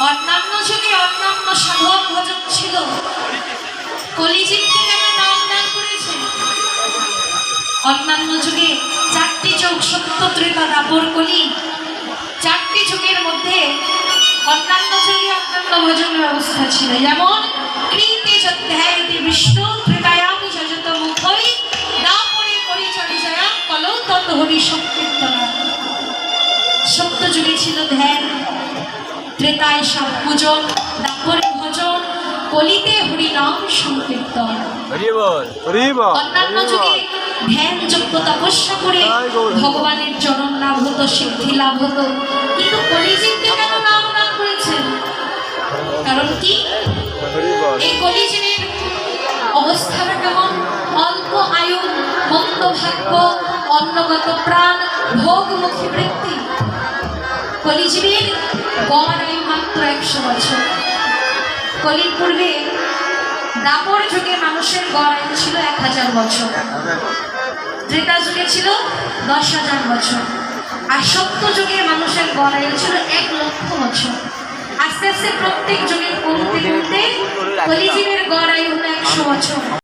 অন্যান্য যুগে অন্যান্য চারটি যোগ সত্য ত্রেতা দাপর কলি। চারটি যুগের মধ্যে অন্যান্য যুগে অন্যান্য ভোজন ব্যবস্থা ছিল। যেমন, কৃতি যত্যায়তি বিষ্ণু ত্রেতায়া যত মুখই দাপরে পরিচর্যা কল তত হরি সংকীর্তনা। সত্য যুগে ছিল ত্রেতায় সব পূজন দাপরে ভজন কলিতে হরিনাম সংকীর্তন। অন্যান্য যুগে ধ্যান যোগ্য তপস্যা করে ভগবানের চরণ লাভ হতো সিদ্ধি লাভ হতো কিন্তু কেন নাম নাম করেছেন কারণ কি? এই কলিজীবের অবস্থাটা কেমন? অল্প আয়ু মন্দ ভাগ্য অন্নগত প্রাণ ভোগমুখী বৃত্তি। কলিজীবীর গড় আয়ু মাত্র একশো বছর। কলির পূর্বে দাপর যুগে মানুষের গড় আয়ু ছিল এক হাজার বছর। ত্রেতা যুগে ছিল দশ হাজার বছর। আর সত্য যুগে মানুষের গড় আয়ু ছিল এক লক্ষ বছর। আস্তে আস্তে প্রত্যেক যুগের কমতে কমতে কলিজীবের গড় আয়ু হলো একশো বছর।